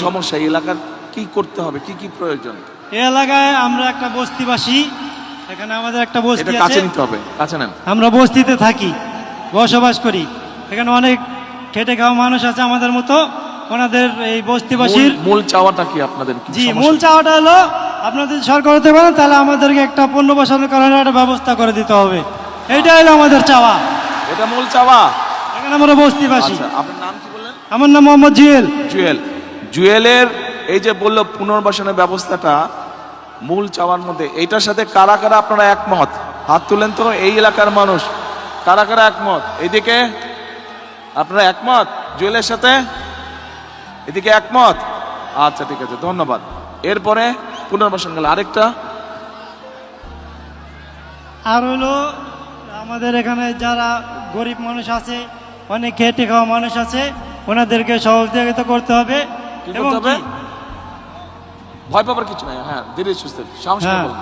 সমস্যা? এলাকার কি করতে হবে? কি কি প্রয়োজন? এলাকায় আমরা একটা বস্তিবাসী এখানে আমাদের একটা এটা বস্তি কাছে আছে নিতে হবে কাছে নেন। আমরা বস্তিতে থাকি বসবাস করি। এখানে অনেক খেটে খাওয়া মানুষ আছে আমাদের মতো। ওনাদের এই বস্তিবাসীর মূল- মূল চাওয়াটা কি আপনাদের? কি জি সমস্যা? মূল চাওয়াটা হলো আপনাদের যদি সরকার হতে পারেন তাহলে আমাদেরকে একটা পণ্য বসানোর কারণে একটা ব্যবস্থা করে দিতে হবে। এইটাই হলো আমাদের চাওয়া। এটা মূল চাওয়া? এখানে আমরা বস্তিবাসী। আচ্ছা আপনার নাম কি বললেন? আমার নাম মোহাম্মদ জুয়েল। জুয়েল। জুয়েলের এই যে বলল পুনর্বাসনের ব্যবস্থাটা মূল চাওয়ার মধ্যে, এইটার সাথে কারা কারা আপনারা একমত? হাত তুলেন তো, এই এলাকার মানুষ। কারা কারা একমত? এদিকে আপনারা একমত? জুয়েলের সাথে? এদিকে একমত? আচ্ছা ঠিক আছে, ধন্যবাদ। এরপরে পুনর্বাসন গেল, আরেকটা। আর হলো আমাদের এখানে যারা গরিব মানুষ আছে, অনেক খেটে খাওয়া মানুষ আছে, ওনাদেরকে সহযোগিতা করতে হবে। কি করতে হবে? ভয় পাবার কিছু নাই হ্যাঁ ধীরে সুস্থ সাহস হ্যাঁ। বলুন।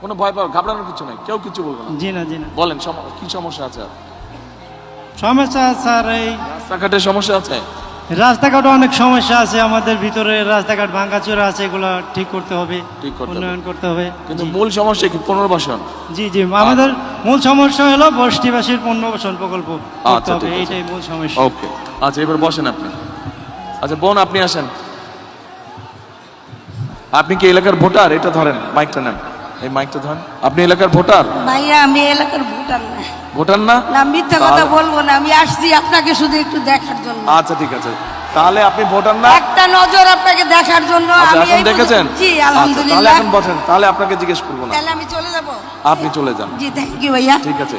কোনো ভয় পাওয়ার ঘাবড়ানোর কিছু নাই কেউ কিছু বলব না। জি না জি না। বলেন কি সমস্যা আছে? সমস্যা স্যার এই রাস্তাঘাটের সমস্যা আছে? রাস্তাঘাটে অনেক সমস্যা আছে আমাদের ভিতরে রাস্তাঘাট ভাঙাচোরা আছে এগুলো ঠিক করতে হবে ঠিক করতে। উন্নয়ন করতে হবে। কিন্তু মূল সমস্যা কি পুনর্বাসন? জি জি আমাদের মূল সমস্যা হলো বস্তিবাসীর পুনর্বাসন প্রকল্প আচ্ছা। এইটাই মূল সমস্যা। ওকে আচ্ছা এবার বসেন আপনি। আচ্ছা বোন আপনি আসেন। আপনি কি এলাকার ভোটার? এটা ধরেন মাইকটা নেন। এই মাইকটা ধরেন। আপনি এলাকার ভোটার? ভাইয়া আমি এলাকার ভোটার না। ভোটার না? না মিথ্যা কথা বলব না। আমি আসছি আপনাকে শুধু একটু দেখার জন্য। আচ্ছা ঠিক আছে। তাহলে আপনি ভোটার না? একটা নজর আপনাকে দেখার জন্য। আচ্ছা আমি এখন দেখেছেন? জি আচ্ছা, তাহলে এখন বসেন। তাহলে আপনাকে জিজ্ঞেস করব না। তাহলে আমি চলে যাব। আপনি চলে যান। জি থ্যাংক ইউ ভাইয়া। ঠিক আছে।